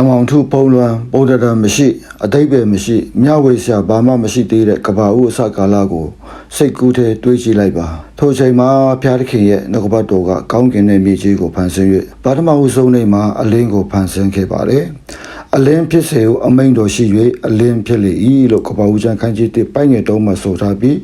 အမောင်ထုပုံလွန်ဗုဒ္ဓတာမရှိ အတိတ်ပဲမရှိမြဝေဆရာဘာမှမရှိသေးတဲ့ကဘာဦးအစကာလကိုစိတ်ကူးထဲတွေးကြည့်လိုက်ပါထိုချိန်မှာဖျားသခင်ရဲ့နှုတ်ကပတ်တော်ကကောင်းကင်တဲ့မြေကြီးကိုဖန်ဆင်း၍ပထမဦးဆုံးနေ့မှာအလင်းကိုဖန်ဆင်းခဲ့ပါတယ်အလင်းဖြစ်စေကိုအမိန်တော်ရှိ၍အလင်းဖြစ်လေ၏လို့ကပ္ပဦးကျမ်းခန်းကြီး1ပိုင်းငယ်3မှာဆိုထားပြီး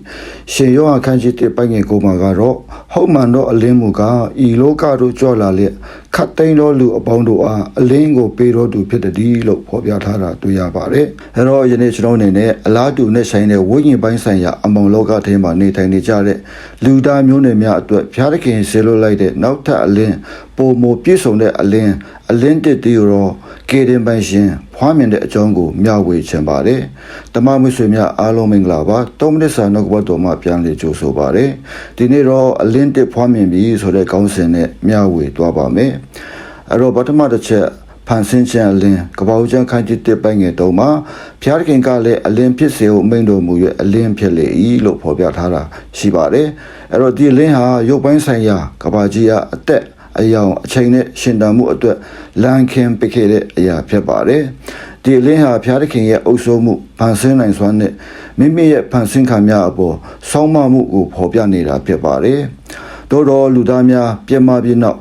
ရှင်ယောဟန်ခန်းကြီး1ပိုင်းငယ်9မှာကတော့ဟုတ်မှန်တော့အလင်းမူကားဤလောကတို့ကြွလာလျက် ခတ်သိမ်းသောလူအပေါင်းတို့အားအလင်းကိုပေးတော်သူဖြစ်သည်လို့ဖော်ပြထားတာတွေ့ရပါတယ်အဲတော့ယနေ့ကျွန်တော်အနေနဲ့အလားတူနဲ့ဆိုင်တဲ့ဝိညာဉ်ပိုင်းဆိုင်ရာအမောင်လောကထဲမှာနေထိုင်နေကြတဲ့လူသားမျိုးနွယ်များအတွက်ဘုရားသခင်ဆေလွတ်လိုက်တဲ့နောက်ထပ်အလင်းပုံမပြည့်စုံတဲ့အလင်းအလင်းတစ်တည်းရောကေရင်ပိုင်ရှင်ဖွားမြင်တဲ့အကြောင်းကိုမျှဝေချင်ပါတယ်။တမမွေဆွေများအားလုံးမင်္ဂလာပါ။၃မိနစ်စာနှုတ်ကပတ်တော်မှပြန်လည်ကြိုဆိုပါရစေ။ဒီနေ့တော့အလင်းတစ်ဖွားမြင်ပြီဆိုတဲ့ခေါင်းစဉ်နဲ့မျှဝေသွားပါမယ်။အဲ့တော့ပထမတစ်ချက်ဖန်ဆင်းခြင်းအလင်းကပ္ပဦးကျမ်းခန်းကြီးတစ်ပိုင်းငယ်တုံးမှာဘုရားသခင်ကလည်းအလင်းဖြစ်စေကိုမိန့်တော်မူ၍အလင်းဖြစ်လေ၏လို့ဖော်ပြထားတာရှိပါတယ်။အဲ့တော့ဒီအလင်းဟာရုပ်ပိုင်းဆိုင်ရာကပ္ပကြီးကအသက်အယောင်အချိန်နဲ့ရှင်တန်မှုအတွက်လမ်းခင်းပခဲ့တဲ့အရာဖြစ်ပါတယ်။ဒီအလင်းဟာဘုရားသခင်ရဲ့အုပ်စိုးမှုဖန်ဆင်းနိုင်စွမ်းနဲ့မိမိရဲ့ဖန်ဆင်းခံများအပေါ်ဆောင်းမမှုကိုဖော်ပြနေတာဖြစ်ပါတယ်။သို့တော်လူသားများပြမပြနောက်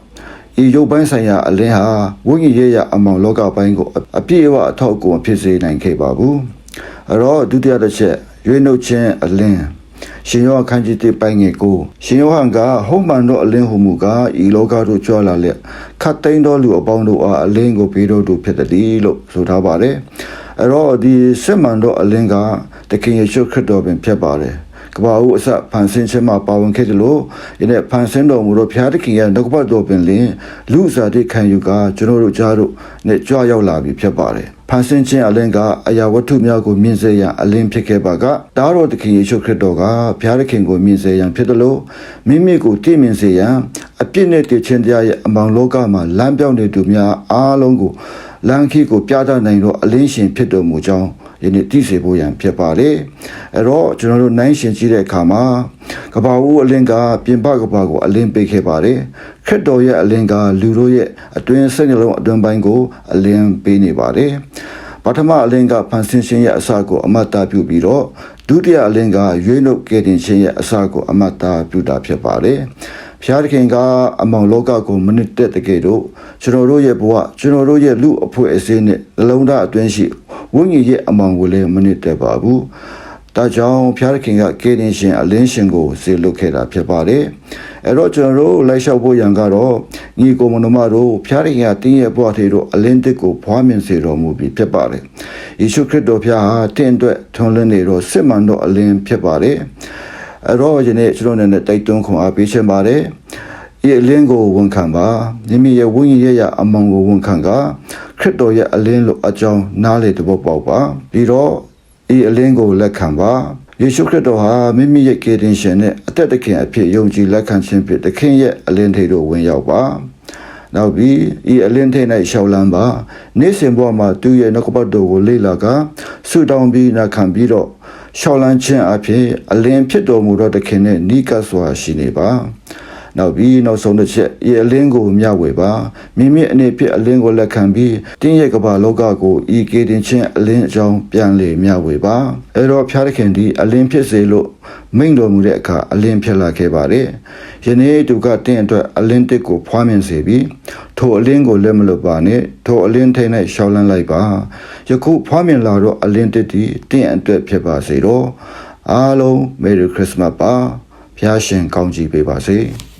ဤရုပ်ပိုင်းဆိုင်ရာအလင်းဟာဝိညာဉ်ရေးရအမောင်လောကပိုင်းကိုအပြည့်အဝအထောက်အကူဖြစ်စေနိုင်ခဲ့ပါဘူး။အဲတော့ဒုတိယတစ်ချက်ရွေးနှုတ်ခြင်းအလင်းရှင်ယောဟန်ခန်းကြီးတစ်ပိုင်းငယ်ကိုရှင်ယောဟန်ကဟုတ်မှန်တော့အလင်းဟုမူကားဤလောကတို့ကြွလာလျက်ခတ်သိမ်းသောလူအပေါင်းတို့အားအလင်းကိုပေးတော်သူဖြစ်သည်လို့ဆိုထားပါတယ်အဲ့တော့ဒီစစ်မှန်တော့အလင်းကတခင်ယေရှုခရစ်တော်ပင်ဖြစ်ပါတယ် ကဘာဦးအစဖန်ဆင်းခြင်းမှာပါဝင်ခဲ့တယ်လို့ယနေ့ဖန်ဆင်းတော်မူသောဘုရားသခင်ရဲ့နှုတ်ကပတ်တော်ပင်လင်လူစားတိခံယူကကျွန်တော်တို့ကြားတို့နဲ့ကြွရောက်လာပြီဖြစ်ပါတယ် ဖန်ဆင်းခြင်းအလင်းကအရာဝတ္ထုများကိုမြင်စေရန်အလင်းဖြစ်ခဲ့ပါကတားတော်သခင်ယေရှုခရစ်တော်ကဘုရားသခင်ကိုမြင်စေရန်ဖြစ်တယ်လို့မိမိကိုတည်မြင်စေရန်အပြစ်နဲ့တည်ခြင်းတရားရဲ့အမောင်လောကမှာလမ်းပြောင်းနေသူများအားလုံးကိုလမ်းခီကိုပြသနိုင်တော့အလင်းရှင်ဖြစ်တော်မူကြောင်းယနေ့သိစေဖို့ရန်ဖြစ်ပါတယ်အဲ့တော့ကျွန်တော်တို့နိုင်ရှင်ကြည့်တဲ့အခါမှာကဘာဦးအလင်းကပြင်ပကဘာကိုအလင်းပေးခဲ့ပါတယ် ခရစ်တော်ရဲ့အလင်းကလူတို့ရဲ့အတွင်းစိတ်နှလုံးအတွင်းပိုင်းကိုအလင်းပေးနေပါတယ်ပထမအလင်းကဖန်ဆင်းခြင်းရဲ့အစကိုအမတ်တာပြုပြီးတော့ဒုတိယအလင်းကရွေးနှုတ်ကယ်တင်ခြင်းရဲ့အစကိုအမတ်တာပြုတာဖြစ်ပါတယ်ဖျားသခင်ကအမောင်လောကကိုမနစ်တဲ့တကယ်တော့ကျွန်တော်တို့ရဲ့ဘဝကျွန်တော်တို့ရဲ့လူအဖွဲ့အစည်းနဲ့နှလုံးသားအတွင်းရှိဝိညာဉ်ရဲ့အမောင်ကိုလည်းမနစ်တဲ့ပါဘူး။ ဒါကြောင့်ဖျားသခင်ကကယ်တင်ရှင်အလင်းရှင်ကိုစေလွတ်ခဲ့တာဖြစ်ပါတယ်။အဲ့တော့ကျွန်တော်တို့လိုက်လျှောက်ဖို့ရန်ကတော့ညီကိုမနမတို့ဖျားသခင်ကတင်းရဲ့ဘဝထေတို့အလင်းတစ်ကိုဖွားမြင်စေတော်မူပြီးဖြစ်ပါတယ်။ယေရှုခရစ်တော်ဖျားဟာတင့်အတွက်ထွန်လင်းနေတော့စစ်မှန်တော့အလင်းဖြစ်ပါတယ်။အဲ့တော့ယနေ့ကျွန်တော်နဲ့တိုက်တွန်းခွန်အားပေးချင်ပါတယ်။ဤအလင်းကိုဝန်ခံပါမိမိရဲ့ဝိညာဉ်ရဲ့ရအမောင်ကိုဝန်ခံကခရစ်တော်ရဲ့အလင်းလိုအကြောင်းနားလေတဘောပေါက်ပါပြီးတော့ ဤအလင်းကိုလက်ခံပါယေရှုခရစ်တော်ဟာမိမိရဲ့ကေတင်ရှင်နဲ့အသက်တခင်အဖြစ်ယုံကြည်လက်ခံခြင်းဖြင့်တခင်ရဲ့အလင်းထိပ်တို့ဝင်ရောက်ပါနောက်ပြီးဤအလင်းထိပ်၌ရှောက်လန်းပါနေ့စဉ်ဘဝမှာသူရဲ့နှုတ်ကပတ်တော်ကိုလေ့လာကဆုတောင်းပြီးနာခံပြီးတော့ရှောက်လန်းခြင်းအဖြစ်အလင်းဖြစ်တော်မူသောတခင်နဲ့နိကပ်စွာရှိနေပါ နောက်ပြီးနောက်ဆုံးတစ်ချက်ဤအလင်းကိုမျှဝေပါမိမိအနေဖြင့်အလင်းကိုလက်ခံပြီးတင်းရဲ့ကဘာလောကကိုဤကေတင်ချင်းအလင်းအကြောင်းပြန်လေမျှဝေပါအဲတော့ဖျားသခင်ဒီအလင်းဖြစ်စေလို့မိန့်တော်မူတဲ့အခါအလင်းဖြစ်လာခဲ့ပါတယ်ယနေ့သူကတင်းအတွက်အလင်းတစ်ကိုဖွားမြင်စေပြီးထိုအလင်းကိုလက်မလွတ်ပါနဲ့ထိုအလင်းထိန်၌ရှောင်းလန်းလိုက်ပါယခုဖွားမြင်လာတော့အလင်းတစ်ဒီတင်းအတွက်ဖြစ်ပါစေတော့အားလုံး Merry Christmas ပါဖျားရှင်ကောင်းချီးပေးပါစေ။